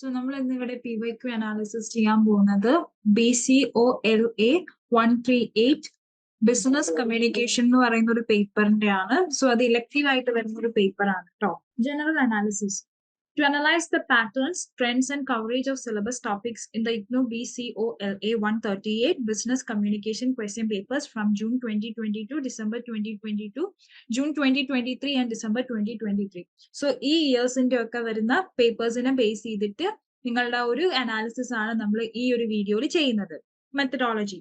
so നമ്മൾ ഇന്ന് ഇവിടെ പി വൈ ക്യു അനാലിസിസ് ചെയ്യാൻ പോകുന്നത് B C O L A one three eight business communication എന്ന് പറയുന്ന ഒരു പേപ്പറിന്റെ ആണ് സോ അത് ഇലക്റ്റീവ് ആയിട്ട് വരുന്ന ഒരു പേപ്പർ ആണ് കേട്ടോ general analysis C O L A one thirty eight business communication question papers from June twenty twenty two December twenty twenty two June twenty twenty three and December twenty twenty three so ഈ ഇയേഴ്സിന്റെ ഒക്കെ വരുന്ന പേപ്പേഴ്സിനെ base ചെയ്തിട്ട് നിങ്ങളുടെ ഒരു analysis ആണ് നമ്മൾ ഈ ഒരു വീഡിയോയിൽ ചെയ്യുന്നത്. Methodology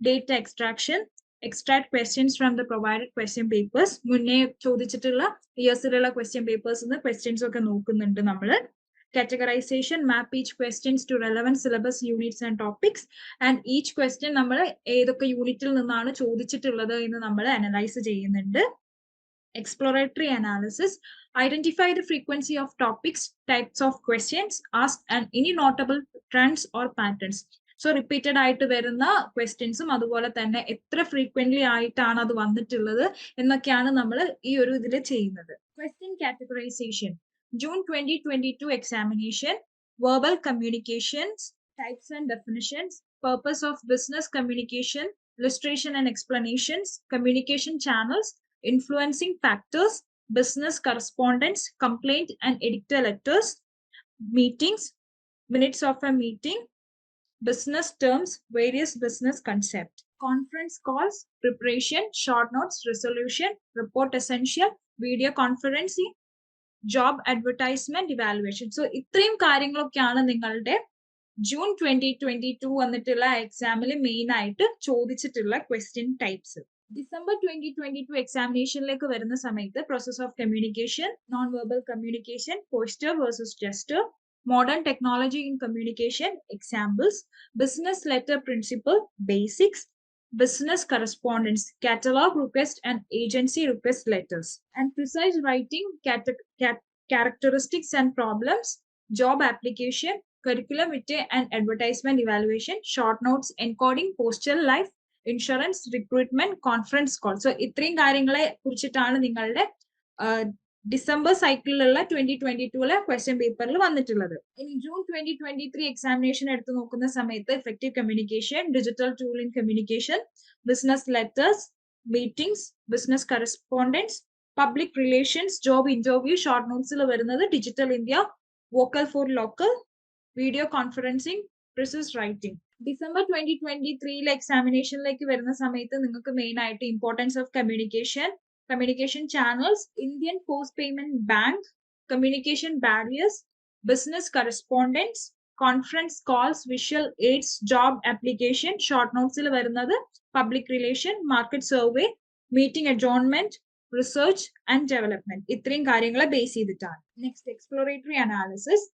data extraction extract questions from the provided question papers മുന്നേ ചോദിച്ചിട്ടുള്ള ഇയേഴ്സിലുള്ള ക്വസ്റ്റ്യൻ പേപ്പേഴ്സ് നിന്ന് ക്വസ്റ്റ്യൻസ് ഒക്കെ നോക്കുന്നുണ്ട് നമ്മൾ categorisation map each questions to relevant syllabus units and topics and each question നമ്മൾ ഏതൊക്കെ യൂണിറ്റിൽ നിന്നാണ് ചോദിച്ചിട്ടുള്ളത് എന്ന് നമ്മൾ അനലൈസ് ചെയ്യുന്നുണ്ട്. Exploratory analysis, identify the frequency of topics, types of questions asked, and any notable trends or patterns. So repeated ആയിട്ട് വരുന്ന ക്വസ്റ്റ്യൻസും അതുപോലെ തന്നെ എത്ര ഫ്രീക്വന്റ്ലി ആയിട്ടാണ് അത് വന്നിട്ടുള്ളത് എന്നൊക്കെയാണ് നമ്മൾ ഈ ഒരു ഇതിൽ ചെയ്യുന്നത് question categorisation June twenty twenty two examination verbal communications types and definitions purpose of business communication, illustration and explanations, communication channels, influencing factors, business correspondence, complaint and editor letters, meetings, minutes of a meeting, business terms, various business concepts, conference calls, preparation, short notes, resolution, report essential, video conferencing, job advertisement, evaluation. So ഇത്രയും കാര്യങ്ങളൊക്കെയാണ് നിങ്ങളുടെ June twenty twenty to വന്നിട്ടുള്ള എക്സാമിൽ main ആയിട്ട് ചോദിച്ചിട്ടുള്ള question types December twenty twenty two എക്സാമിനേഷനിലേക്ക് വരുന്ന സമയത്ത് process of communication non verbal communication posture versus gesture modern technology in communication examples business letter principle basics business correspondence, catalog request and agency request letters, and precise writing, cata- cat- characteristics and problems, job application, curriculum vitae and advertisement evaluation, short notes, encoding, postal life, insurance recruitment conference call so ഇത്രയും കാര്യങ്ങളെ കുറിച്ചിട്ടാണ് നിങ്ങളുടെ December സൈക്കിളിലുള്ള twenty twenty ടൂലെ question പേപ്പറിൽ വന്നിട്ടുള്ളത്. ഇനി June twenty twenty three examination എടുത്തു നോക്കുന്ന സമയത്ത് effective communication digital tool in communication business letters meetings business correspondence public relations job interview short നോട്ട്സിൽ വരുന്നത് digital India vocal for local video conferencing precis writing December twenty twenty ത്രീയിലെ എക്സാമിനേഷനിലേക്ക് വരുന്ന സമയത്ത് നിങ്ങൾക്ക് main ആയിട്ട് importance of communication communication channels Indian post payment bank communication barriers business correspondence conference calls visual aids job application short നോട്ട്സിൽ വരുന്നത് public relation market survey meeting adjournment research and development ഇത്രയും കാര്യങ്ങളെ base ചെയ്തിട്ടാണ്. Next exploratory analysis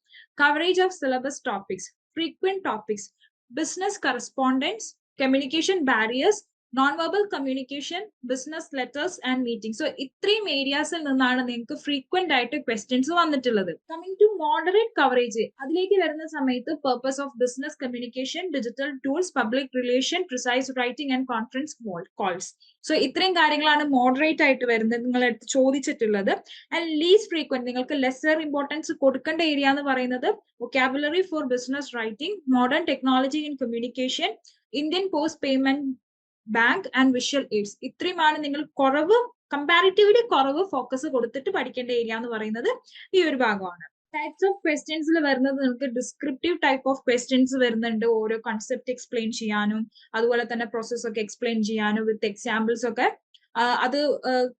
coverage of syllabus topics frequent topics business correspondence, communication barriers, verbal communication business letters and meeting so ഇത്രയും ഏരിയാസിൽ നിന്നാണ് നിങ്ങൾക്ക് frequent ആയിട്ട് questions വന്നിട്ടുള്ളത്. Coming to moderate coverage അതിലേക്ക് വരുന്ന സമയത്ത് purpose of business communication digital tools public relation precise writing and conference calls so ഇത്രയും കാര്യങ്ങളാണ് മോഡറേറ്റ് ആയിട്ട് വരുന്നത് നിങ്ങൾ എടുത്ത് ചോദിച്ചിട്ടുള്ളത്. ആൻഡ് ലീസ് ഫ്രീക്വന്റ് നിങ്ങൾക്ക് ലെസർ ഇമ്പോർട്ടൻസ് കൊടുക്കേണ്ട ഏരിയ എന്ന് പറയുന്നത് vocabulary for business writing modern technology in communication Indian post payment bank and visual aids ഇത്രയുമാണ് നിങ്ങൾ കുറവ് കമ്പാരിറ്റീവ്ലി കുറവ് ഫോക്കസ് കൊടുത്തിട്ട് പഠിക്കേണ്ട ഏരിയ എന്ന് പറയുന്നത് ഈ ഒരു ഭാഗമാണ്. ടൈപ്സ് ഓഫ് ക്വസ്റ്റ്യൻസിൽ വരുന്നത് നിങ്ങൾക്ക് ഡിസ്ക്രിപ്റ്റീവ് ടൈപ്പ് ഓഫ് ക്വസ്റ്റ്യൻസ് വരുന്നുണ്ട്. ഓരോ കൺസെപ്റ്റ് എക്സ്പ്ലെയിൻ ചെയ്യാനും അതുപോലെ തന്നെ പ്രോസസ് ഒക്കെ എക്സ്പ്ലെയിൻ ചെയ്യാനും വിത്ത് എക്സാമ്പിൾസ് ഒക്കെ. അത്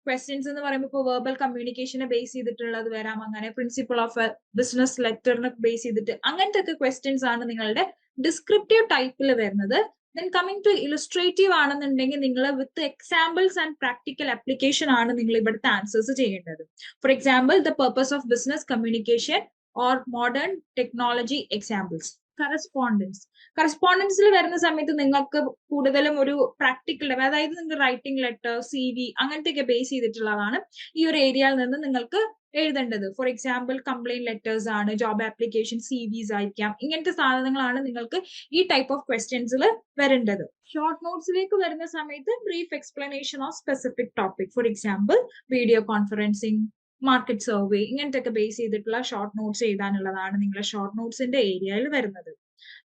ക്വസ്റ്റ്യൻസ് എന്ന് പറയുമ്പോൾ ഇപ്പോൾ വെർബൽ കമ്മ്യൂണിക്കേഷനെ ബേസ് ചെയ്തിട്ടുള്ളത് വരാം. അങ്ങനെ പ്രിൻസിപ്പിൾ ഓഫ് ബിസിനസ് ലെറ്ററിനെ ബേസ് ചെയ്തിട്ട് അങ്ങനത്തെ ഒക്കെ ക്വസ്റ്റ്യൻസ് ആണ് നിങ്ങളുടെ ഡിസ്ക്രിപ്റ്റീവ് ടൈപ്പിൽ വരുന്നത്. ദെൻ കമ്മിങ് ടു ഇലുസ്ട്രേറ്റീവ് ആണെന്നുണ്ടെങ്കിൽ നിങ്ങൾ with examples and practical application ആണ് നിങ്ങൾ ഇവിടുത്തെ ആൻസേഴ്സ് ചെയ്യേണ്ടത്. For example the purpose of business communication or modern technology examples correspondence കറസ്പോണ്ടൻസിൽ വരുന്ന സമയത്ത് നിങ്ങൾക്ക് കൂടുതലും ഒരു പ്രാക്ടിക്കൽ അതായത് നിങ്ങൾ റൈറ്റിംഗ് ലെറ്റർ സി വി അങ്ങനത്തെ ഒക്കെ ബേസ് ചെയ്തിട്ടുള്ളതാണ്. ഈ ഒരു ഏരിയയിൽ നിന്ന് നിങ്ങൾക്ക് എഴുതേണ്ടത്. ഫോർ എക്സാമ്പിൾ കംപ്ലൈന്റ് ലെറ്റേഴ്സ് ആണ് ജോബ് ആപ്ലിക്കേഷൻ സി വിസ് ആയിരിക്കാം. ഇങ്ങനത്തെ സാധനങ്ങളാണ് നിങ്ങൾക്ക് ഈ ടൈപ്പ് ഓഫ് ക്വസ്റ്റ്യൻസിൽ വരേണ്ടത്. ഷോർട്ട് നോട്ട്സിലേക്ക് വരുന്ന സമയത്ത് brief explanation of specific topic for example video conferencing market survey ഇങ്ങനത്തെ ഒക്കെ ബേസ് ചെയ്തിട്ടുള്ള ഷോർട്ട് നോട്ട്സ് എഴുതാനുള്ളതാണ് നിങ്ങളുടെ ഷോർട്ട് നോട്ട്സിന്റെ ഏരിയയിൽ വരുന്നത്.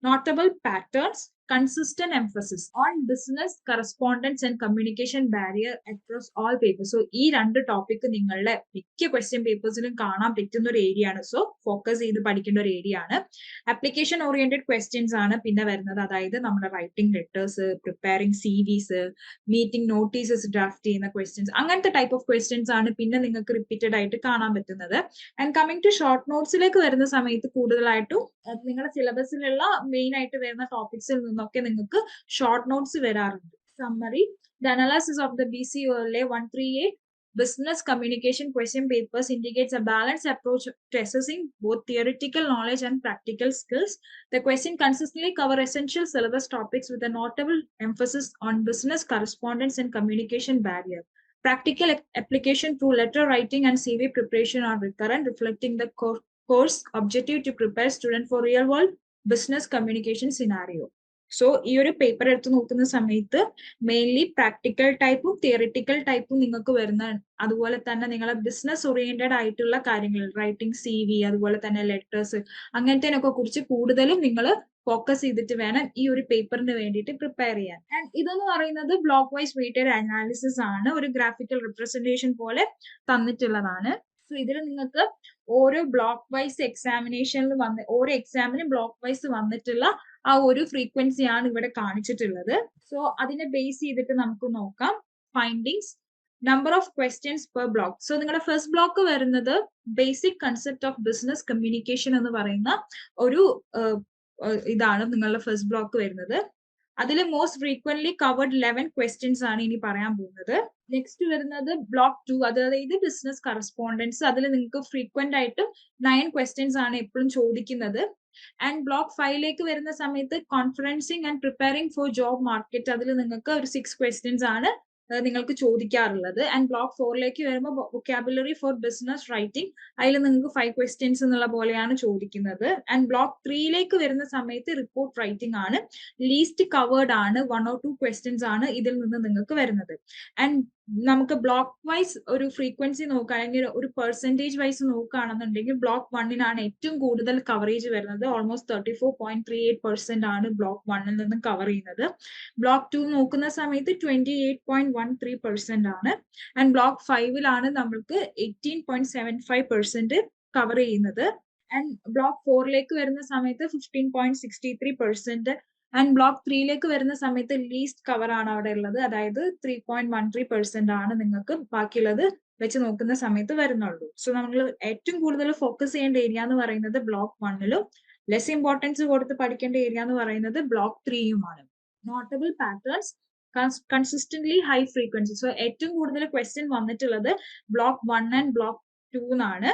Notable patterns consistent emphasis on business correspondence and communication barrier across all papers so ഈ രണ്ട് ടോപ്പിക് നിങ്ങളുടെ മിക്ക ക്വസ്റ്റ്യൻ പേപ്പേഴ്സിലും കാണാൻ പറ്റുന്ന ഒരു ഏരിയ ആണ്. സോ ഫോക്കസ് ചെയ്ത് പഠിക്കേണ്ട ഒരു ഏരിയ ആണ്. ആപ്ലിക്കേഷൻ ഓറിയന്റഡ് ക്വസ്റ്റ്യൻസ് ആണ് പിന്നെ വരുന്നത്. അതായത് നമ്മുടെ writing letters preparing CVs meeting notices draft ചെയ്യുന്ന ക്വസ്റ്റ്യൻസ് അങ്ങനത്തെ ടൈപ്പ് ഓഫ് ക്വസ്റ്റ്യൻസ് ആണ് പിന്നെ നിങ്ങൾക്ക് റിപ്പീറ്റഡ് ആയിട്ട് കാണാൻ പറ്റുന്നത്. ആൻഡ് കമ്മിങ് ടു ഷോർട്ട് നോട്ട്സിലേക്ക് വരുന്ന സമയത്ത് കൂടുതലായിട്ടും നിങ്ങളുടെ സിലബസിലുള്ള മെയിൻ ആയിട്ട് വരുന്ന ടോപ്പിക്സിൽ നിന്നൊക്കെ നിങ്ങൾക്ക് ഷോർട്ട് നോട്ട്സ് വരാറുണ്ട് summary the analysis of the B C O one three eight business communication question papers indicates a balanced approach to assessing both theoretical knowledge and practical skills. The question consistently cover essential syllabus topics with a notable emphasis on business correspondence and communication barrier. Practical ap- application through letter writing and CV preparation are recurrent, reflecting the co- course objective to prepare student for real world business communication scenario. So ഈ ഒരു paper എടുത്ത് നോക്കുന്ന സമയത്ത് mainly practical ടൈപ്പും theoretical ടൈപ്പും നിങ്ങൾക്ക് വരുന്ന അതുപോലെ തന്നെ നിങ്ങളെ ബിസിനസ് ഓറിയന്റഡ് ആയിട്ടുള്ള കാര്യങ്ങൾ റൈറ്റിംഗ് സി വി അതുപോലെ തന്നെ ലെറ്റേഴ്സ് അങ്ങനത്തേനൊക്കെ കുറിച്ച് കൂടുതലും നിങ്ങൾ ഫോക്കസ് ചെയ്തിട്ട് വേണം ഈ ഒരു പേപ്പറിന് വേണ്ടിയിട്ട് പ്രിപ്പയർ ചെയ്യാൻ. ആൻഡ് ഇതെന്ന് പറയുന്നത് ബ്ലോക്ക് വൈസ് വെയിറ്റഡ് അനാലിസിസ് ആണ്. ഒരു ഗ്രാഫിക്കൽ റിപ്രസെന്റേഷൻ പോലെ തന്നിട്ടുള്ളതാണ്. സോ ഇതിൽ നിങ്ങൾക്ക് ഓരോ ബ്ലോക്ക് വൈസ് എക്സാമിനേഷനിൽ വന്ന് ഓരോ എക്സാമിനും ബ്ലോക്ക് വൈസ് വന്നിട്ടുള്ള ആ ഒരു ഫ്രീക്വൻസി ആണ് ഇവിടെ കാണിച്ചിട്ടുള്ളത്. സോ അതിനെ ബേസ് ചെയ്തിട്ട് നമുക്ക് നോക്കാം. Findings number of questions per block so നിങ്ങളുടെ ഫസ്റ്റ് ബ്ലോക്ക് വരുന്നത് basic concept of business communication എന്ന് പറയുന്ന ഒരു ഇതാണ് നിങ്ങളുടെ ഫസ്റ്റ് ബ്ലോക്ക് വരുന്നത്. അതിൽ most frequently covered eleven questions ആണ് ഇനി പറയാൻ പോകുന്നത്. നെക്സ്റ്റ് വരുന്നത് ബ്ലോക്ക് ടു അതായത് ബിസിനസ് കറസ്പോണ്ടൻസ് അതിൽ നിങ്ങൾക്ക് ഫ്രീക്വന്റ് ആയിട്ട് നയൻ ക്വസ്റ്റ്യൻസ് ആണ് എപ്പോഴും ചോദിക്കുന്നത്. ആൻഡ് ബ്ലോക്ക് ഫൈവിലേക്ക് വരുന്ന സമയത്ത് conferencing and preparing for job market അതിൽ നിങ്ങൾക്ക് ഒരു സിക്സ് ക്വസ്റ്റ്യൻസ് ആണ് നിങ്ങൾക്ക് ചോദിക്കാറുള്ളത്. ആൻഡ് ബ്ലോക്ക് ഫോറിലേക്ക് വരുമ്പോൾ വൊക്കാബുലറി ഫോർ ബിസിനസ് റൈറ്റിംഗ് അതിൽ നിങ്ങൾക്ക് ഫൈവ് ക്വസ്റ്റ്യൻസ് എന്നുള്ള പോലെയാണ് ചോദിക്കുന്നത്. ആൻഡ് ബ്ലോക്ക് ത്രീയിലേക്ക് വരുന്ന സമയത്ത് റിപ്പോർട്ട് റൈറ്റിംഗ് ആണ്. ലീസ്റ്റ് കവേർഡ് ആണ്. വൺ ഓർ ടു ക്വസ്റ്റ്യൻസ് ആണ് ഇതിൽ നിന്ന് നിങ്ങൾക്ക് വരുന്നത്. ആൻഡ് നമുക്ക് ബ്ലോക്ക് വൈസ് ഒരു ഫ്രീക്വൻസി നോക്കുകയാണെങ്കിൽ ഒരു പെർസെന്റേജ് വൈസ് നോക്കുകയാണെന്നുണ്ടെങ്കിൽ ബ്ലോക്ക് വണ്ണിനാണ് ഏറ്റവും കൂടുതൽ കവറേജ് വരുന്നത്. Almost thirty four point three eight percent ആണ് ബ്ലോക്ക് വണ്ണിൽ നിന്ന് കവർ ചെയ്യുന്നത്. ബ്ലോക്ക് ടു നോക്കുന്ന സമയത്ത് twenty eight point one three percent ആണ് ആൻഡ് ബ്ലോക്ക് ഫൈവിലാണ് നമ്മൾക്ക് eighteen point seven five percent cover ചെയ്യുന്നത്. ആൻഡ് ബ്ലോക്ക് ഫോറിലേക്ക് വരുന്ന സമയത്ത് fifteen point sixty three percent and block ത്രീയിലേക്ക് വരുന്ന സമയത്ത് ലീസ്റ്റ് കവർ ആണ് അവിടെ ഉള്ളത്. അതായത് three point one three percent ആണ് നിങ്ങൾക്ക് ബാക്കിയുള്ളത് വെച്ച് നോക്കുന്ന സമയത്ത് വരുന്നുള്ളൂ. സോ നമ്മൾ ഏറ്റവും കൂടുതൽ ഫോക്കസ് ചെയ്യേണ്ട ഏരിയ എന്ന് പറയുന്നത് ബ്ലോക്ക് വണ്ണിലും ലെസ് ഇമ്പോർട്ടൻസ് കൊടുത്ത് പഠിക്കേണ്ട ഏരിയ എന്ന് പറയുന്നത് block ത്രീയുമാണ് notable patterns consistently high frequency so ഏറ്റവും കൂടുതൽ ക്വസ്റ്റ്യൻ വന്നിട്ടുള്ളത് block one and block two എന്നാണ്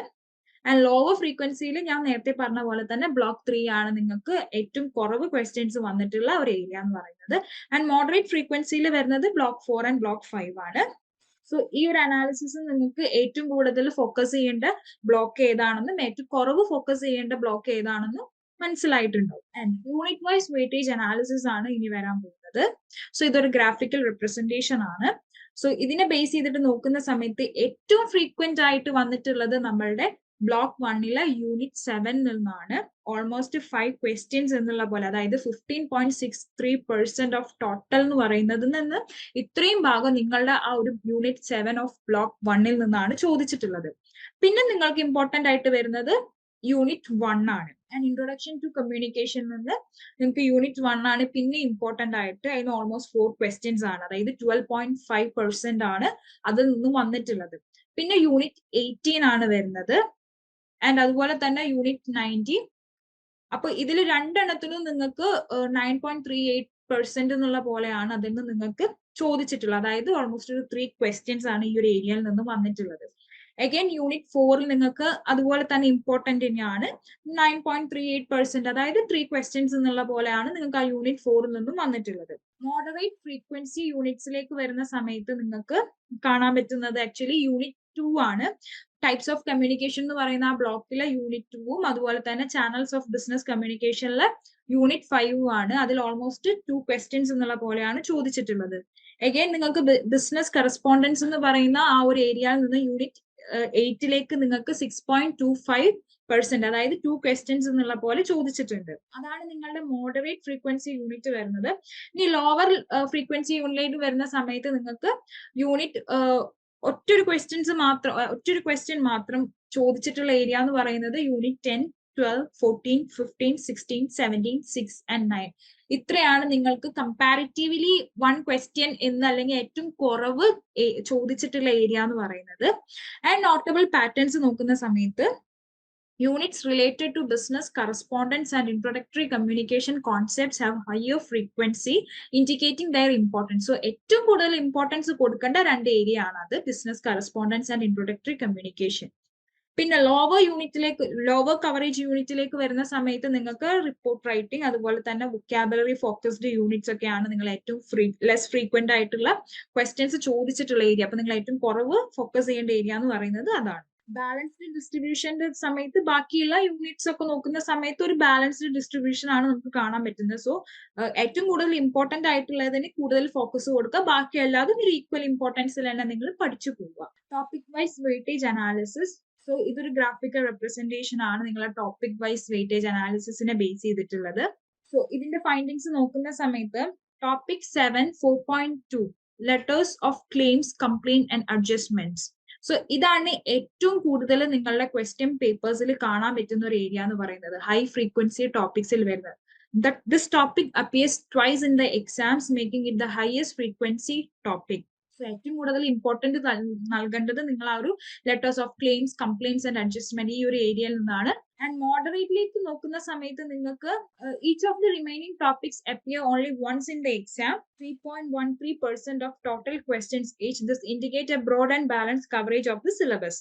ആൻഡ് ലോവർ ഫ്രീക്വൻസിയിൽ ഞാൻ നേരത്തെ പറഞ്ഞ പോലെ തന്നെ ബ്ലോക്ക് ത്രീ ആണ് നിങ്ങൾക്ക് ഏറ്റവും കുറവ് ക്വസ്റ്റ്യൻസ് വന്നിട്ടുള്ള ഒരു ഏരിയ എന്ന് പറയുന്നത്. ആൻഡ് മോഡറേറ്റ് ഫ്രീക്വൻസിയിൽ വരുന്നത് block four and block five ആണ്. സോ ഈ ഒരു അനാലിസിസ് നിങ്ങൾക്ക് ഏറ്റവും കൂടുതൽ ഫോക്കസ് ചെയ്യേണ്ട ബ്ലോക്ക് ഏതാണെന്നും ഏറ്റവും കുറവ് ഫോക്കസ് ചെയ്യേണ്ട ബ്ലോക്ക് ഏതാണെന്നും മനസ്സിലായിട്ടുണ്ടാവും. യൂണിറ്റ് വൈസ് വെയിറ്റേജ് അനാലിസിസ് ആണ് ഇനി വരാൻ പോകുന്നത്. സോ ഇതൊരു ഗ്രാഫിക്കൽ റിപ്രസെന്റേഷൻ ആണ്. സോ ഇതിനെ ബേസ് ചെയ്തിട്ട് നോക്കുന്ന സമയത്ത് ഏറ്റവും ഫ്രീക്വന്റ് ആയിട്ട് വന്നിട്ടുള്ളത് നമ്മളുടെ ബ്ലോക്ക് വണ്ണിലെ യൂണിറ്റ് സെവൻ നിന്നാണ് ഓൾമോസ്റ്റ് ഫൈവ് ക്വസ്റ്റ്യൻസ് എന്നുള്ള പോലെ അതായത് fifteen point six three percent of total എന്ന് പറയുന്നതിൽ നിന്ന് ഇത്രയും ഭാഗം നിങ്ങളുടെ ആ ഒരു യൂണിറ്റ് സെവൻ ഓഫ് ബ്ലോക്ക് വണ്ണിൽ നിന്നാണ് ചോദിച്ചിട്ടുള്ളത്. പിന്നെ നിങ്ങൾക്ക് ഇമ്പോർട്ടന്റ് ആയിട്ട് വരുന്നത് യൂണിറ്റ് വൺ ആണ്. ആൻഡ് ഇൻട്രൊഡക്ഷൻ ടു കമ്മ്യൂണിക്കേഷൻ നിന്ന് നിങ്ങൾക്ക് യൂണിറ്റ് വൺ ആണ് പിന്നെ ഇമ്പോർട്ടന്റ് ആയിട്ട് അതിന് ഓൾമോസ്റ്റ് ഫോർ ക്വസ്റ്റ്യൻസ് ആണ്. അതായത് ട്വൽവ് പോയിന്റ് ഫൈവ് പെർസെന്റ് ആണ് അതിൽ നിന്നും വന്നിട്ടുള്ളത്. പിന്നെ യൂണിറ്റ് എയ്റ്റീൻ ആണ് വരുന്നത്. ആൻഡ് അതുപോലെ തന്നെ യൂണിറ്റ് നയന്റീൻ അപ്പൊ ഇതിൽ രണ്ടെണ്ണത്തിനും നിങ്ങൾക്ക് nine point three eight percent എന്നുള്ള പോലെയാണ് അതിൽ നിന്ന് നിങ്ങൾക്ക് ചോദിച്ചിട്ടുള്ളത്. അതായത് ഓൾമോസ്റ്റ് ഒരു ത്രീ ക്വസ്റ്റ്യൻസ് ആണ് ഈ ഒരു ഏരിയയിൽ നിന്ന് വന്നിട്ടുള്ളത്. അഗൈൻ യൂണിറ്റ് ഫോറിൽ നിങ്ങൾക്ക് അതുപോലെ തന്നെ ഇമ്പോർട്ടന്റ് തന്നെയാണ്. Nine point three eight percent അതായത് ത്രീ ക്വസ്റ്റ്യൻസ് എന്നുള്ള പോലെയാണ് നിങ്ങൾക്ക് ആ യൂണിറ്റ് ഫോറിൽ നിന്നും വന്നിട്ടുള്ളത്. മോഡറേറ്റ് ഫ്രീക്വൻസി യൂണിറ്റ്സിലേക്ക് വരുന്ന സമയത്ത് നിങ്ങൾക്ക് കാണാൻ പറ്റുന്നത് ആക്ച്വലി യൂണിറ്റ് ടു ആണ്. ടൈപ്സ് ഓഫ് കമ്മ്യൂണിക്കേഷൻ എന്ന് പറയുന്ന ആ ബ്ലോക്കിലെ യൂണിറ്റ് ടുവും അതുപോലെ തന്നെ ചാനൽസ് ഓഫ് ബിസിനസ് കമ്മ്യൂണിക്കേഷനിലെ യൂണിറ്റ് ഫൈവും ആണ്. അതിൽ ഓൾമോസ്റ്റ് ടു ക്വസ്റ്റ്യൻസ് എന്നുള്ള പോലെയാണ് ചോദിച്ചിട്ടുള്ളത്. അഗൈൻ നിങ്ങൾക്ക് ബിസിനസ് കറസ്പോണ്ടൻസ് എന്ന് പറയുന്ന ആ ഒരു ഏരിയയിൽ നിന്ന് യൂണിറ്റ് എയ്റ്റിലേക്ക് നിങ്ങൾക്ക് six point two five percent അതായത് ടു ക്വസ്റ്റ്യൻസ് എന്നുള്ള പോലെ ചോദിച്ചിട്ടുണ്ട്. അതാണ് നിങ്ങളുടെ മോഡറേറ്റ് ഫ്രീക്വൻസി യൂണിറ്റ് വരുന്നത്. ഇനി ലോവർ ഫ്രീക്വൻസി യൂണിറ്റ് വരുന്ന സമയത്ത് നിങ്ങൾക്ക് യൂണിറ്റ് ഒറ്റൊരു ക്വസ്റ്റ്യൻസ് മാത്രം ഒറ്റൊരു ക്വസ്റ്റ്യൻ മാത്രം ചോദിച്ചിട്ടുള്ള ഏരിയ എന്ന് പറയുന്നത് unit ten twelve fourteen fifteen sixteen seventeen six and nine ഇത്രയാണ് നിങ്ങൾക്ക് കമ്പാരിറ്റീവ്ലി വൺ ക്വസ്റ്റ്യൻ എന്ന് അല്ലെങ്കിൽ ഏറ്റവും കുറവ് ചോദിച്ചിട്ടുള്ള ഏരിയ എന്ന് പറയുന്നത്. ആൻഡ് നോട്ടബിൾ പാറ്റേൺസ് നോക്കുന്ന സമയത്ത് Units related to business correspondence and introductory communication concepts have higher frequency, indicating their importance. So, ഏറ്റവും കൂടുതൽ ഇമ്പോർട്ടൻസ് കൊടുക്കേണ്ട രണ്ട് ഏരിയ ആണ് അത് business correspondence and introductory communication പിന്നെ ലോവർ യൂണിറ്റിലേക്ക് ലോവർ കവറേജ് യൂണിറ്റിലേക്ക് വരുന്ന സമയത്ത് നിങ്ങൾക്ക് റിപ്പോർട്ട് റൈറ്റിംഗ് അതുപോലെ തന്നെ വൊക്കാബുലറി ഫോക്കസ്ഡ് യൂണിറ്റ്സ് ഒക്കെയാണ് നിങ്ങൾ ഏറ്റവും ഫ്രീ ലെസ് ഫ്രീക്വന്റ് ആയിട്ടുള്ള ക്വസ്റ്റ്യൻസ് ചോദിച്ചിട്ടുള്ള ഏരിയ അപ്പൊ നിങ്ങൾ ഏറ്റവും കുറവ് ഫോക്കസ് ചെയ്യേണ്ട ഏരിയ എന്ന് പറയുന്നത് അതാണ്. ബാലൻസ്ഡ് ഡിസ്ട്രിബ്യൂഷന്റെ സമയത്ത് ബാക്കിയുള്ള യൂണിറ്റ്സ് ഒക്കെ നോക്കുന്ന സമയത്ത് ഒരു ബാലൻസ്ഡ് ഡിസ്ട്രിബ്യൂഷൻ ആണ് നമുക്ക് കാണാൻ പറ്റുന്നത്. സോ ഏറ്റവും കൂടുതൽ ഇമ്പോർട്ടന്റ് ആയിട്ടുള്ളതിന് കൂടുതൽ ഫോക്കസ് കൊടുക്കുക. ബാക്കി എല്ലാതും ഒരു ഈക്വൽ ഇമ്പോർട്ടൻസിൽ തന്നെ നിങ്ങൾ പഠിച്ചു പോവുക. Topic wise weightage analysis so ഇതൊരു ഗ്രാഫിക്കൽ റെപ്രസെന്റേഷൻ ആണ് നിങ്ങളെ ടോപ്പിക് വൈസ് വെയിറ്റേജ് അനാലിസിസിനെ ബേസ് ചെയ്തിട്ടുള്ളത്. സോ ഇതിന്റെ ഫൈൻഡിങ്സ് നോക്കുന്ന സമയത്ത് topic seven four point two letters of claims complaint and adjustments so ഇതാണ് ഏറ്റവും കൂടുതൽ നിങ്ങളുടെ ക്വസ്റ്റ്യൻ പേപ്പേഴ്സിൽ കാണാൻ പറ്റുന്ന ഒരു ഏരിയ എന്ന് പറയുന്നത്. ഹൈ ഫ്രീക്വൻസി ടോപ്പിക്സിൽ വരുന്നത്. This topic appears twice in the exams making it the highest frequency topic. So ഏറ്റവും കൂടുതൽ ഇമ്പോർട്ടന്റ് നൽകേണ്ടത് നിങ്ങൾ ആ ഒരു letters of claims complaints and adjustment ഈ ഒരു ഏരിയയിൽ നിന്നാണ് ആൻഡ് മോഡറേറ്റിലേക്ക് നോക്കുന്ന സമയത്ത് നിങ്ങൾക്ക് each of the remaining topics appear only once in the exam three point one three percent of total questions each this indicate a broad and balance coverage of the syllabus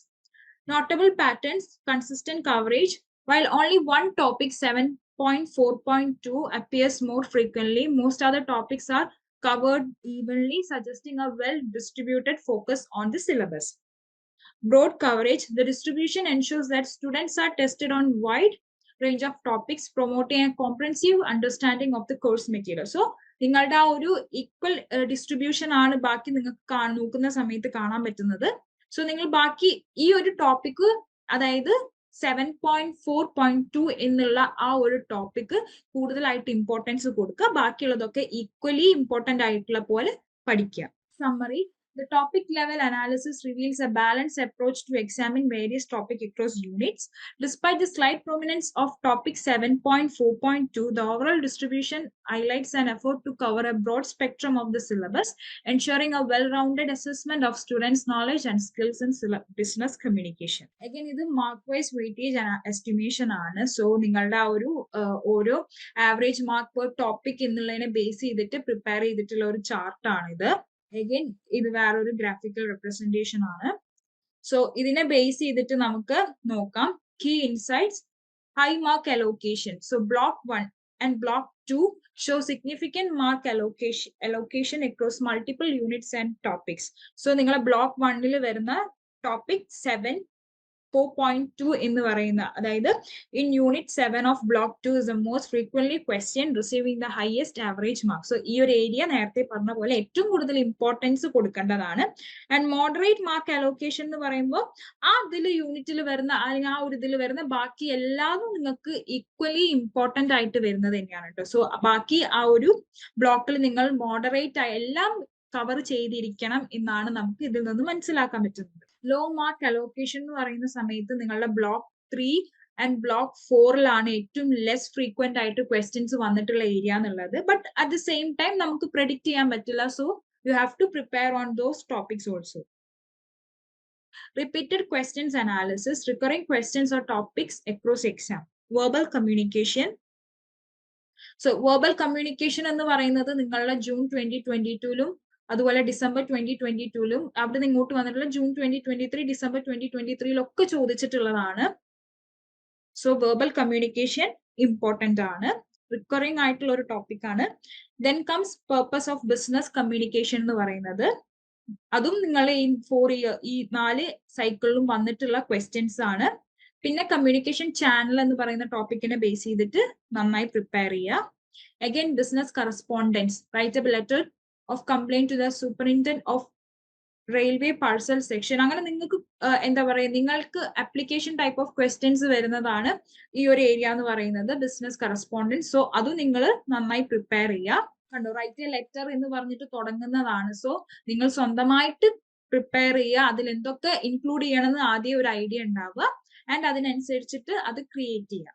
notable patterns consistent coverage while only one topic 7.4.2 appears more frequently most other topics are covered evenly suggesting a well distributed focus on the syllabus Broad coverage the distribution ensures that students are tested on wide range of topics promoting a comprehensive understanding of the course material. So നിങ്ങളുടെ ആ ഒരു equal distribution ആണ് ബാക്കി നിങ്ങൾക്ക് നോക്കുന്ന സമയത്ത് കാണാൻ പറ്റുന്നത്. സോ നിങ്ങൾ ബാക്കി ഈ ഒരു ടോപ്പിക്ക് അതായത് seven point four point two എന്നുള്ള ആ ഒരു ടോപ്പിക്ക് കൂടുതലായിട്ട് ഇമ്പോർട്ടൻസ് കൊടുക്കുക. ബാക്കിയുള്ളതൊക്കെ ഈക്വലി ഇമ്പോർട്ടന്റ് ആയിട്ടുള്ള പോലെ പഠിക്കുക. Summary The topic level analysis reveals a balanced approach to examine various topic across units. Despite the slight prominence of topic 7.4.2, the overall distribution highlights an effort to cover a broad spectrum of the syllabus, ensuring a well-rounded assessment of students' knowledge and skills in business communication. Again, ഇത് mark wise weightage estimation ആണ് so നിങ്ങളുടെ ആ ഒരു ഓരോ average mark per topic എന്നുള്ളതിനെ base ചെയ്തിട്ട് prepare ചെയ്തിട്ടുള്ള ഒരു ചാർട്ടാണ് അഗൈൻ ഇത് വേറൊരു ഗ്രാഫിക്കൽ റെപ്രസെന്റേഷൻ ആണ്. സോ ഇതിനെ ബേസ് ചെയ്തിട്ട് നമുക്ക് നോക്കാം. Key insights high mark allocation so block one and block two show significant mark allocation allocation across multiple units and topics so നിങ്ങളെ ബ്ലോക്ക് വണ്ണിൽ വരുന്ന topic seven four point two എന്ന് പറയുന്ന അതായത് in unit seven of block two is the most frequently question receiving the highest average mark so ഈ ഒരു area നേരത്തെ പറഞ്ഞ പോലെ ഏറ്റവും കൂടുതൽ ഇമ്പോർട്ടൻസ് കൊടുക്കേണ്ടതാണ്. ആൻഡ് മോഡറേറ്റ് മാർക്ക് അലോക്കേഷൻ എന്ന് പറയുമ്പോൾ ആ ഇതിൽ യൂണിറ്റിൽ വരുന്ന അല്ലെങ്കിൽ ആ ഒരു ഇതിൽ വരുന്ന ബാക്കി എല്ലാതും നിങ്ങൾക്ക് ഈക്വലി ഇമ്പോർട്ടന്റ് ആയിട്ട് വരുന്നത് തന്നെയാണ് കേട്ടോ സോ ബാക്കി ആ ഒരു ബ്ലോക്കിൽ നിങ്ങൾ മോഡറേറ്റ് എല്ലാം കവർ ചെയ്തിരിക്കണം എന്നാണ് നമുക്ക് ഇതിൽ നിന്ന് മനസ്സിലാക്കാൻ പറ്റുന്നത്. ലോ മാർക്ക് അലോക്കേഷൻ എന്ന് പറയുന്ന സമയത്ത് നിങ്ങളുടെ ബ്ലോക്ക് ത്രീ ആൻഡ് ബ്ലോക്ക് ഫോറിലാണ് ഏറ്റവും ലെസ് ഫ്രീക്വന്റ് ആയിട്ട് ക്വസ്റ്റ്യൻസ് വന്നിട്ടുള്ള ഏരിയ എന്നുള്ളത്. But at the same time നമുക്ക് പ്രെഡിക്റ്റ് ചെയ്യാൻ പറ്റില്ല. So you have to prepare on those topics also repeated questions analysis recurring questions or topics across exam verbal communication so verbal communication എന്ന് പറയുന്നത് നിങ്ങളുടെ June twenty twenty ടുലും അതുപോലെ December twenty twenty ടൂലും അവിടെ നിന്ന് ഇങ്ങോട്ട് വന്നിട്ടുള്ള June twenty twenty three December twenty twenty ത്രീയിലൊക്കെ ചോദിച്ചിട്ടുള്ളതാണ്. So verbal communication important ആണ്. റിക്കറിംഗ് ആയിട്ടുള്ള ഒരു ടോപ്പിക് ആണ്. Then comes purpose of business communication എന്ന് പറയുന്നത്. അതും നിങ്ങൾ ഈ ഫോർ ഇയർ ഈ നാല് സൈക്കിളിലും വന്നിട്ടുള്ള ക്വസ്റ്റ്യൻസ് ആണ്. പിന്നെ കമ്മ്യൂണിക്കേഷൻ ചാനൽ എന്ന് പറയുന്ന ടോപ്പിക്കിനെ ബേസ് ചെയ്തിട്ട് നന്നായി പ്രിപ്പയർ ചെയ്യുക. Again business correspondence write a letter of complaint to the superintendent of railway parcel section അങ്ങനെ നിങ്ങൾക്ക് എന്താ പറയുക നിങ്ങൾക്ക് അപ്ലിക്കേഷൻ ടൈപ്പ് ഓഫ് ക്വസ്റ്റ്യൻസ് വരുന്നതാണ് ഈ ഒരു ഏരിയ എന്ന് പറയുന്നത് ബിസിനസ് കറസ്പോണ്ടൻസ് സോ അത് നിങ്ങൾ നന്നായി പ്രിപ്പയർ ചെയ്യുക. കണ്ടോ റൈറ്റ് എ ലെറ്റർ എന്ന് പറഞ്ഞിട്ട് തുടങ്ങുന്നതാണ്. സോ നിങ്ങൾ സ്വന്തമായിട്ട് പ്രിപ്പയർ ചെയ്യുക. അതിൽ എന്തൊക്കെ ഇൻക്ലൂഡ് ചെയ്യണമെന്ന് ആദ്യം ഒരു ഐഡിയ ഉണ്ടാവുക. ആൻഡ് അതിനനുസരിച്ചിട്ട് അത് ക്രിയേറ്റ് ചെയ്യാം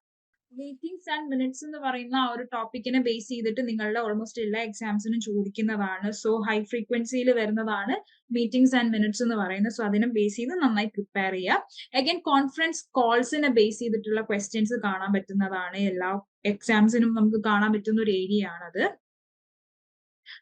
മീറ്റിംഗ്സ് ആൻഡ് മിനിറ്റ്സ് എന്ന് പറയുന്ന ആ ഒരു ടോപ്പിക്കിനെ ബേസ് ചെയ്തിട്ട് നിങ്ങളുടെ ഓൾമോസ്റ്റ് എല്ലാ എക്സാംസിനും ചോദിക്കുന്നതാണ്. സോ ഹൈ ഫ്രീക്വൻസിയിൽ വരുന്നതാണ് മീറ്റിംഗ്സ് ആൻഡ് മിനിറ്റ്സ് എന്ന് പറയുന്നത്. സോ അതിനെ ബേസ് ചെയ്ത് നന്നായി പ്രിപ്പയർ ചെയ്യുക അഗൈൻ കോൺഫറൻസ് കോൾസിനെ ബേസ് ചെയ്തിട്ടുള്ള ക്വസ്റ്റ്യൻസ് കാണാൻ പറ്റുന്നതാണ്. എല്ലാ എക്സാംസിനും നമുക്ക് കാണാൻ പറ്റുന്ന ഒരു ഏരിയ ആണത്.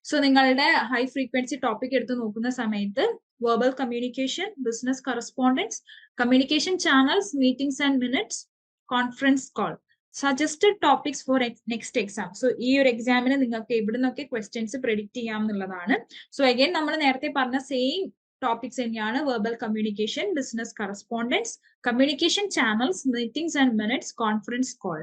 സോ നിങ്ങളുടെ ഹൈ ഫ്രീക്വൻസി ടോപ്പിക് എടുത്ത് നോക്കുന്ന സമയത്ത് verbal communication business correspondence communication channels meetings and minutes conference call suggested topics for next exam so ഈ ഒരു എക്സാമിന് നിങ്ങൾക്ക് എവിടെ നിന്നൊക്കെ ക്വസ്റ്റ്യൻസ് പ്രെഡിക്റ്റ് ചെയ്യാം എന്നുള്ളതാണ്. സോ അഗൈൻ നമ്മൾ നേരത്തെ പറഞ്ഞ സെയിം ടോപ്പിക്സ് തന്നെയാണ് verbal communication business correspondence communication channels meetings and minutes conference call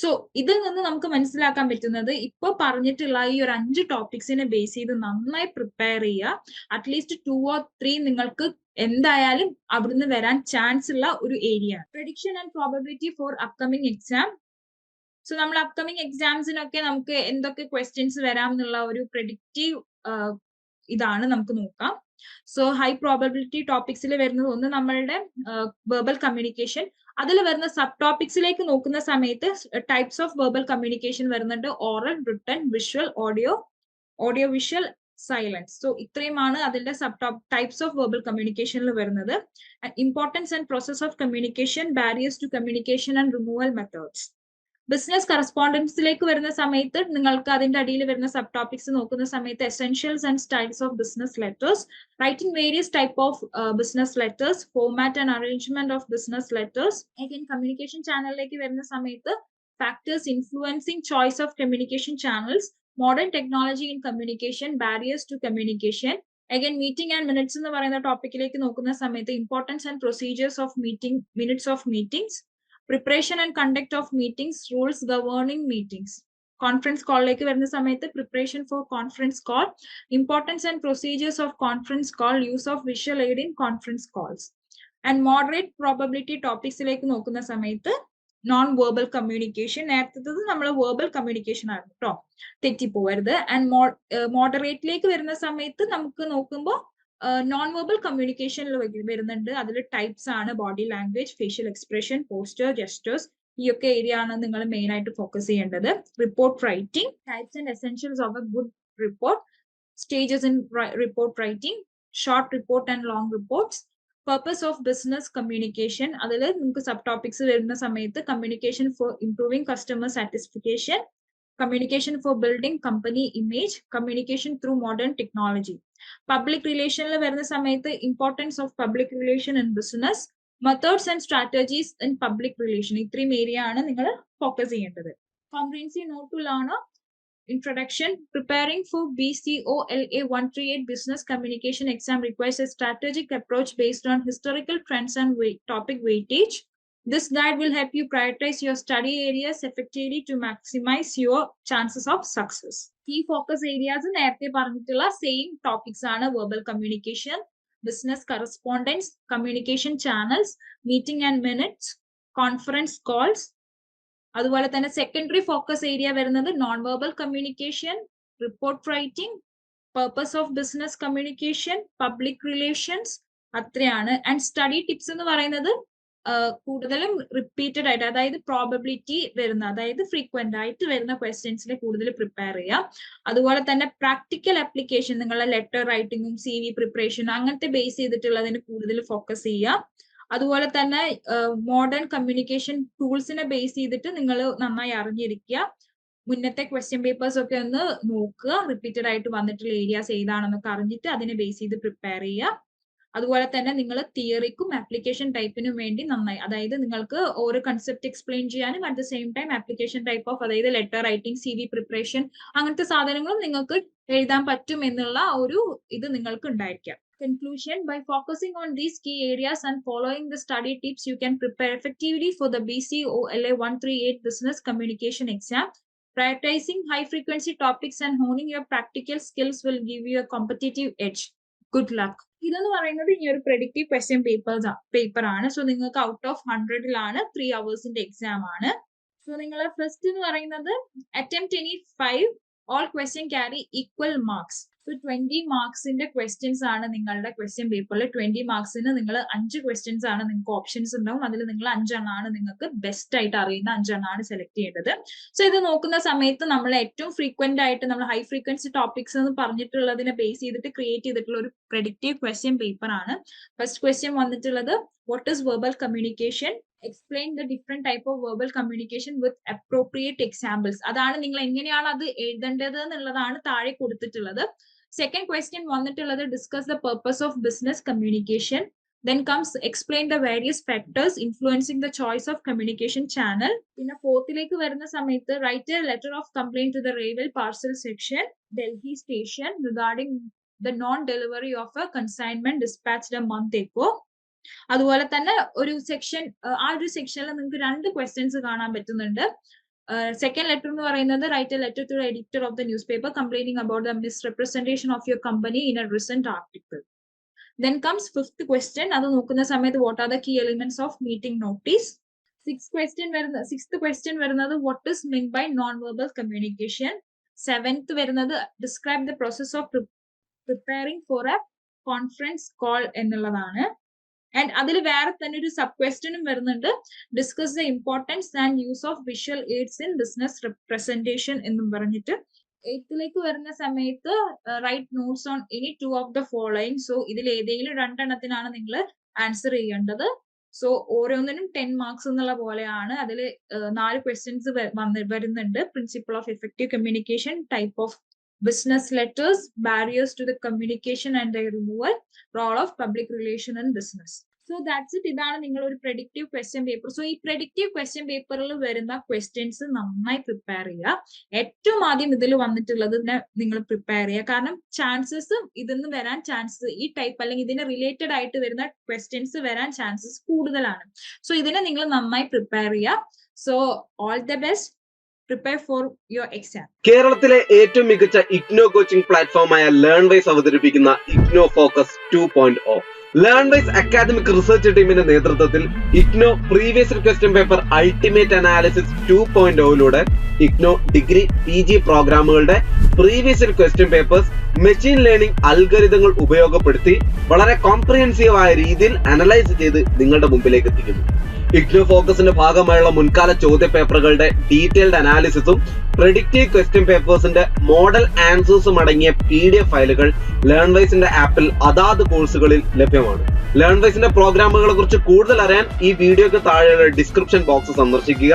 so ഇതിൽ നിന്ന് നമുക്ക് മനസ്സിലാക്കാൻ പറ്റുന്നത് ഇപ്പൊ പറഞ്ഞിട്ടുള്ള ഈ ഒരു അഞ്ച് ടോപ്പിക്സിനെ ബേസ് ചെയ്ത് നന്നായി പ്രിപ്പയർ ചെയ്യുക. അറ്റ്ലീസ്റ്റ് ടു ഓർ ത്രീ നിങ്ങൾക്ക് എന്തായാലും അവിടുന്ന് വരാൻ ചാൻസ് ഉള്ള ഒരു area prediction and probability for upcoming exam so നമ്മൾ അപ്കമിങ് എക്സാംസിനൊക്കെ നമുക്ക് എന്തൊക്കെ ക്വസ്റ്റ്യൻസ് വരാം എന്നുള്ള ഒരു പ്രെഡിക്റ്റീവ് ഇതാണ് നമുക്ക് നോക്കാം. സോ ഹൈ പ്രോബബിലിറ്റി ടോപ്പിക്സിൽ വരുന്നത് ഒന്ന് നമ്മളുടെ വെർബൽ കമ്മ്യൂണിക്കേഷൻ അതിൽ വരുന്ന സബ് ടോപ്പിക്സിലേക്ക് നോക്കുന്ന സമയത്ത് ടൈപ്സ് ഓഫ് വെർബൽ കമ്മ്യൂണിക്കേഷൻ വരുന്നുണ്ട്. Oral written visual audio audio visual silence so ഇത്രയുമാണ് അതിന്റെ sub top types of verbal കമ്മ്യൂണിക്കേഷനിൽ വരുന്നത്. Importance and process of communication barriers to communication and removal methods business കറസ്പോണ്ടൻസിലേക്ക് വരുന്ന സമയത്ത് നിങ്ങൾക്ക് അതിന്റെ അടിയിൽ വരുന്ന സബ് ടോപ്പിക്സ് നോക്കുന്ന സമയത്ത് essentials and styles of business letters writing various type of business letters format and arrangement of business letters again communication ചാനലിലേക്ക് വരുന്ന സമയത്ത് factors influencing choice of communication channels modern technology in communication barriers to communication again meeting and minutes എന്ന് പറയുന്ന ടോപ്പിക്കിലേക്ക് നോക്കുന്ന സമയത്ത് importance and procedures of meeting minutes of meetings preparation and conduct of meetings rules governing meetings conference കോളിലേക്ക് വരുന്ന സമയത്ത് preparation for conference call importance and procedures of conference call use of visual aid in conference calls and moderate probability ടോപ്പിക്സിലേക്ക് നോക്കുന്ന സമയത്ത് non verbal communication നേരത്തത് നമ്മൾ verbal communication ആയിരുന്നു കേട്ടോ തെറ്റിപ്പോവരുത് and മോഡറേറ്റിലേക്ക് വരുന്ന സമയത്ത് നമുക്ക് നോക്കുമ്പോൾ നോൺ വെർബൽ കമ്മ്യൂണിക്കേഷനിൽ വരുന്നുണ്ട്. അതിൽ ടൈപ്സ് ആണ്. Body language facial expression posture gestures ഈ ഒക്കെ ഏരിയ ആണ് നിങ്ങൾ മെയിൻ ആയിട്ട് ഫോക്കസ് ചെയ്യേണ്ടത്. Report writing types and essentials of a good report stages in report writing short report and long reports purpose of business communication അതിൽ നിങ്ങൾക്ക് sub topics വരുന്ന സമയത്ത് communication for improving customer satisfaction Communication for building company image communication through modern technology public റിലേഷനിൽ വരുന്ന സമയത്ത് importance of public relation in business methods and strategies in public relation ഇത്രയും area ആണ് നിങ്ങൾ ഫോക്കസ് ചെയ്യേണ്ടത് comprehensive note to learn Introduction Preparing for BCOLA 138 Business Communication exam requires a strategic approach based on historical trends and weight, topic weightage. This guide will help you prioritize your study areas effectively to maximize your chances of success. Key focus areas നേരത്തെ പറഞ്ഞിട്ടുള്ള same topics ആണ് verbal communication business correspondence communication channels meeting and minutes conference calls അതുപോലെ തന്നെ secondary focus area വരുന്നത് non verbal communication report writing purpose of business communication public relations അത്രയാണ് and study tips എന്ന് പറയുന്നത് കൂടുതലും റിപ്പീറ്റഡ് ആയിട്ട് അതായത് പ്രോബബിലിറ്റി വരുന്ന അതായത് ഫ്രീക്വന്റ് ആയിട്ട് വരുന്ന ക്വസ്റ്റ്യൻസിനെ കൂടുതൽ പ്രിപ്പയർ ചെയ്യാം അതുപോലെ തന്നെ പ്രാക്ടിക്കൽ ആപ്ലിക്കേഷൻ നിങ്ങളുടെ ലെറ്റർ റൈറ്റിംഗും സി വി പ്രിപ്പറേഷനും അങ്ങനത്തെ ബേസ് ചെയ്തിട്ടുള്ളതിന് കൂടുതൽ ഫോക്കസ് ചെയ്യാം അതുപോലെ തന്നെ മോഡേൺ കമ്മ്യൂണിക്കേഷൻ ടൂൾസിനെ ബേസ് ചെയ്തിട്ട് നിങ്ങൾ നന്നായി അറിഞ്ഞിരിക്കുക. മുന്നത്തെ ക്വസ്റ്റ്യൻ പേപ്പേഴ്സ് ഒക്കെ ഒന്ന് നോക്കുക. റിപ്പീറ്റഡ് ആയിട്ട് വന്നിട്ടുള്ള ഏരിയാസ് ഏതാണെന്നൊക്കെ അറിഞ്ഞിട്ട് അതിനെ ബേസ് ചെയ്ത് പ്രിപ്പയർ ചെയ്യുക. അതുപോലെ തന്നെ നിങ്ങൾ തിയറിക്കും ആപ്ലിക്കേഷൻ ടൈപ്പിനും വേണ്ടി നന്നായി അതായത് നിങ്ങൾക്ക് ഓരോ കൺസെപ്റ്റ് എക്സ്പ്ലെയിൻ ചെയ്യാനും at the same time application type of അതായത് letter writing C V preparation അങ്ങനത്തെ സാധനങ്ങളും നിങ്ങൾക്ക് എഴുതാൻ പറ്റും എന്നുള്ള ഒരു ഇത് നിങ്ങൾക്ക് ഉണ്ടായിരിക്കാം conclusion by focusing on these key areas and following the study tips you can prepare effectively for the BCOLA 138 business communication exam prioritizing high frequency topics and honing your practical skills will give you a competitive edge good luck ഇതെന്ന് പറയുന്നത് ഈ ഒരു predictive question papers paper ആണ്. So നിങ്ങൾക്ക് out of ഹൺഡ്രഡിലാണ് three അവേഴ്സിന്റെ exam ആണ്. So നിങ്ങൾ ഫസ്റ്റ് എന്ന് പറയുന്നത് attempt any five all question carry equal marks so twenty മാർക്സിന്റെ questions ആണ് നിങ്ങളുടെ ക്വസ്റ്റ്യൻ പേപ്പറിൽ ട്വന്റി മാർക്സിന് നിങ്ങൾ അഞ്ച് ക്വസ്റ്റ്യൻസ് ആണ് നിങ്ങൾക്ക് ഓപ്ഷൻസ് ഉണ്ടാവും. അതിൽ നിങ്ങൾ അഞ്ചെണ്ണമാണ് നിങ്ങൾക്ക് ബെസ്റ്റ് ആയിട്ട് അറിയുന്ന അഞ്ചെണ്ണമാണ് സെലക്ട് ചെയ്യേണ്ടത്. സോ ഇത് നോക്കുന്ന സമയത്ത് നമ്മൾ ഏറ്റവും ഫ്രീക്വന്റ് ആയിട്ട് നമ്മൾ ഹൈ ഫ്രീക്വൻസി ടോപ്പിക്സ് എന്ന് പറഞ്ഞിട്ടുള്ളതിനെ ബേസ് ചെയ്തിട്ട് ക്രിയേറ്റ് ചെയ്തിട്ടുള്ള ഒരു പ്രെഡിക്റ്റീവ് ക്വസ്റ്റ്യൻ പേപ്പർ ആണ്. ഫസ്റ്റ് ക്വസ്റ്റ്യൻ വന്നിട്ടുള്ളത് what is verbal communication explain the different type of verbal communication with appropriate examples അതാണ് നിങ്ങൾ എങ്ങനെയാണ് അത് എഴുതേണ്ടത് എന്നുള്ളതാണ് താഴെ കൊടുത്തിട്ടുള്ളത്. സെക്കൻഡ് ക്വസ്റ്റ്യൻ വന്നിട്ടുള്ളത് discuss the purpose of business communication then comes explain the various factors influencing the choice of communication channel. പിന്നെ ഫോർത്തിലേക്ക് വരുന്ന സമയത്ത് write a letter of complaint to the railway parcel section Delhi station regarding the non delivery of a consignment dispatched a month ago അതുപോലെ തന്നെ ഒരു section ആ ഒരു സെക്ഷനിൽ നിങ്ങൾക്ക് രണ്ട് ക്വസ്റ്റ്യൻസ് കാണാൻ പറ്റുന്നുണ്ട്. സെക്കൻഡ് ലെറ്റർ എന്ന് പറയുന്നത് write a letter to editor of the news paper complaining about the misrepresentation of your company in a recent article then comes fifth question അത് നോക്കുന്ന സമയത്ത് what are the key elements of meeting notice six question വരുന്ന sixth question വരുന്നത് what is mean by non verbal communication seventh വരുന്നത് describe the process of preparing for a conference call എന്നുള്ളതാണ്. And അതിൽ വേറെ തന്നെ ഒരു സബ് ക്വസ്റ്റ്യനും വരുന്നുണ്ട്. Discuss the importance and use of visual aids in business representation എന്നും പറഞ്ഞിട്ട്. എയ്ത്തിലേക്ക് വരുന്ന സമയത്ത് write notes on any two of the following so ഇതിൽ ഏതെങ്കിലും രണ്ടെണ്ണത്തിനാണ് നിങ്ങൾ ആൻസർ ചെയ്യേണ്ടത്. സോ ഓരോന്നിനും ടെൻ മാർക്സ് എന്നുള്ള പോലെയാണ്. അതിൽ നാല് ക്വസ്റ്റ്യൻസ് വരുന്നുണ്ട്. Principle of effective communication type of business barriers to the communication and their removal, role of public relation in business. So that's it ഇതാണ് നിങ്ങൾ ഒരു പ്രഡിക്റ്റീവ് ക്വസ്റ്റ്യൻ പേപ്പർ സോ ഈ പ്രഡിക്റ്റീവ് ക്വസ്റ്റ്യൻ പേപ്പറിൽ വരുന്ന ക്വസ്റ്റ്യൻസ് നന്നായി prepare ചെയ്യുക. ഏറ്റവും ആദ്യം ഇതിൽ വന്നിട്ടുള്ളത് നിങ്ങൾ പ്രിപ്പയർ ചെയ്യുക. കാരണം ചാൻസസ് ഇതിന്ന് വരാൻ ചാൻസസ് ഈ ടൈപ്പ് അല്ലെങ്കിൽ ഇതിന് റിലേറ്റഡ് ആയിട്ട് വരുന്ന ക്വസ്റ്റ്യൻസ് വരാൻ ചാൻസസ് കൂടുതലാണ്. സോ ഇതിനെ നിങ്ങൾ നന്നായി പ്രിപ്പയർ ചെയ്യുക. So all the best prepare for your exam കേരളത്തിലെ ഏറ്റവും മികച്ച ഇഗ്നോ കോച്ചിംഗ് പ്ലാറ്റ്ഫോമായ ലേൺ വൈസ് അവതരിപ്പിക്കുന്ന IGNOU focus two point O Learn Wise academic research ടീമിന്റെ നേതൃത്വത്തിൽ IGNOU previous question paper ultimate analysis two point ഒയിലൂടെ IGNOU degree P G പ്രോഗ്രാമുകളുടെ previous question papers machine learning അൽഗരിതങ്ങൾ ഉപയോഗപ്പെടുത്തി വളരെ കോംപ്രിഹെൻസീവ് ആയ രീതിയിൽ അനലൈസ് ചെയ്ത് നിങ്ങളുടെ മുമ്പിലേക്ക് എത്തിക്കുന്നു. ഇഗ്നോ ഫോക്കസിന്റെ ഭാഗമായുള്ള മുൻകാല ചോദ്യ പേപ്പറുകളുടെ ഡീറ്റെയിൽഡ് അനാലിസിസും പ്രെഡിക്റ്റീവ് ക്വസ്റ്റ്യൻ പേപ്പേഴ്സിന്റെ മോഡൽ ആൻസേഴ്സും അടങ്ങിയ പി ഡി എഫ് ഫയലുകൾ ലേൺ വൈസിന്റെ ആപ്പിൽ അതാത് കോഴ്സുകളിൽ ലഭ്യമാണ്. ലേൺ വൈസിന്റെ പ്രോഗ്രാമുകളെ കുറിച്ച് കൂടുതൽ അറിയാൻ ഈ വീഡിയോക്ക് താഴെയുള്ള ഡിസ്ക്രിപ്ഷൻ ബോക്സ് സന്ദർശിക്കുക.